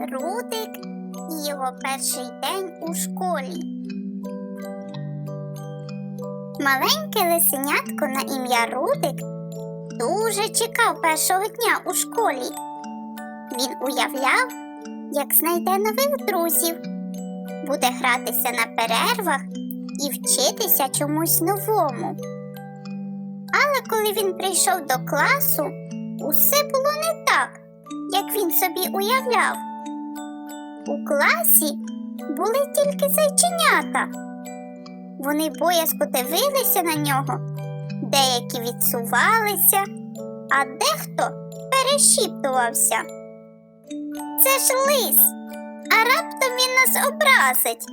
Рудик і його перший день у школі. Маленьке лисенятко на ім'я Рудик дуже чекав першого дня у школі. Він уявляв, як знайде нових друзів, буде гратися на перервах і вчитися чомусь новому. Але коли він прийшов до класу, усе було не так, як він собі уявляв. У класі були тільки зайченята. Вони боязко дивилися на нього, деякі відсувалися, а дехто перешіптувався. Це ж лис, а раптом він нас образить.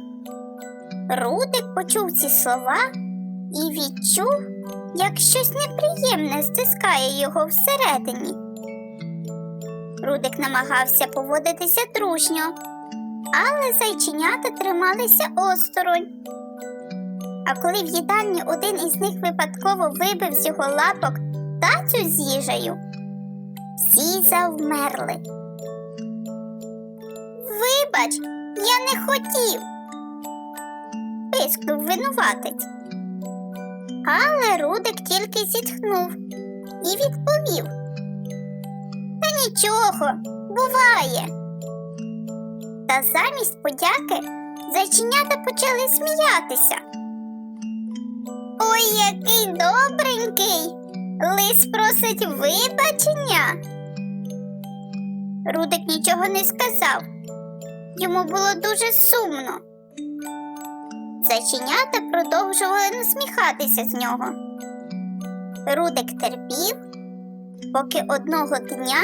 Рудик почув ці слова і відчув, як щось неприємне стискає його всередині. Рудик намагався поводитися дружньо, але зайченята трималися осторонь. А коли в їдальні один із них випадково вибив з його лапок тацю з їжею, всі завмерли. Вибач, я не хотів. Пискнув винуватець. Але Рудик тільки зітхнув і відповів. Та нічого, буває. Та замість подяки зайченята почали сміятися. Ой, який добренький. Лис просить вибачення. Рудик нічого не сказав. Йому було дуже сумно. Зайченята продовжували насміхатися з нього. Рудик терпів, поки одного дня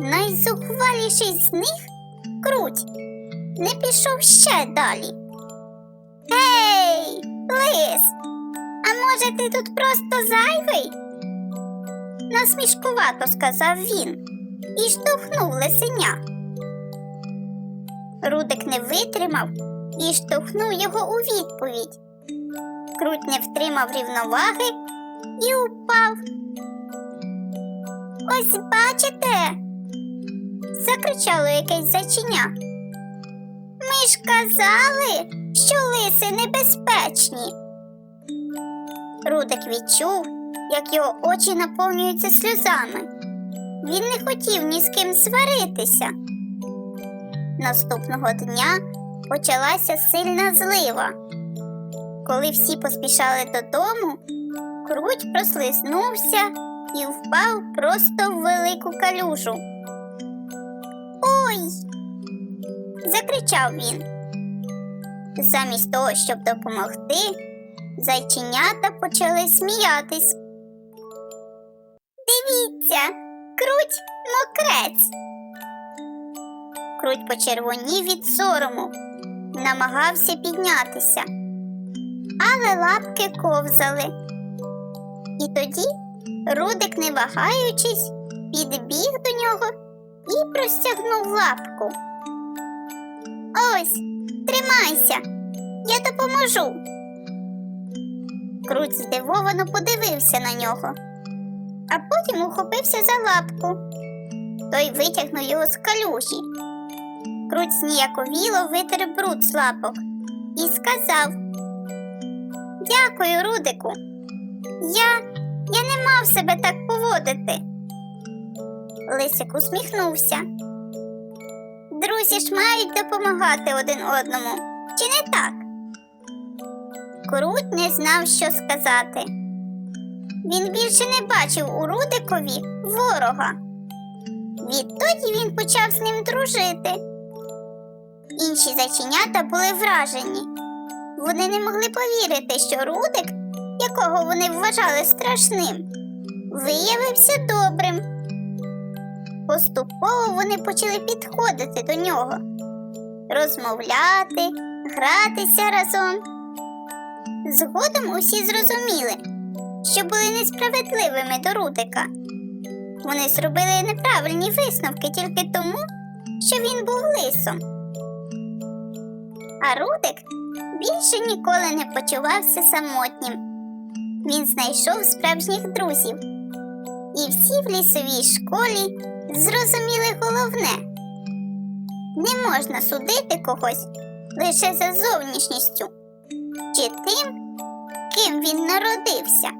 найзухваліший з них круть не пішов ще далі. Гей, лис, а може ти тут просто зайвий? Насмішкувато сказав він і штовхнув лисеня. Рудик не витримав і штовхнув його у відповідь. Круть не втримав рівноваги і упав. Ось бачите, закричало якесь зайчиня. Казали, що лиси небезпечні. Рудик відчув, як його очі наповнюються сльозами. Він не хотів ні з ким сваритися. Наступного дня почалася сильна злива. Коли всі поспішали додому, круть прослизнувся і впав просто в велику калюжу. Ой! закричав він. Замість того, щоб допомогти, зайченята почали сміятись. Дивіться, круть мокрець. Круть почервонів від сорому, намагався піднятися, але лапки ковзали. І тоді Рудик, не вагаючись, підбіг до нього і простягнув лапку. Ось, тримайся, я допоможу. Круть здивовано подивився на нього, а потім ухопився за лапку. Той витягнув його з калюжі. Круть зніяковіло витер бруд з лапок і сказав: Дякую, Рудику. Я, я не мав себе так поводити. Лисик усміхнувся. Друзі ж мають допомагати один одному, чи не так? Круть не знав, що сказати. Він більше не бачив у Рудикові ворога. Відтоді він почав з ним дружити. Інші зайченята були вражені. Вони не могли повірити, що Рудик, якого вони вважали страшним, виявився добрим. Поступово вони почали підходити до нього, розмовляти, гратися разом. Згодом усі зрозуміли, що були несправедливими до Рудика. Вони зробили неправильні висновки тільки тому, що він був лисом. А Рудик більше ніколи не почувався самотнім. Він знайшов справжніх друзів. І всі в лісовій школі зрозуміли головне Не можна судити когось лише за зовнішністю чи тим, ким він народився.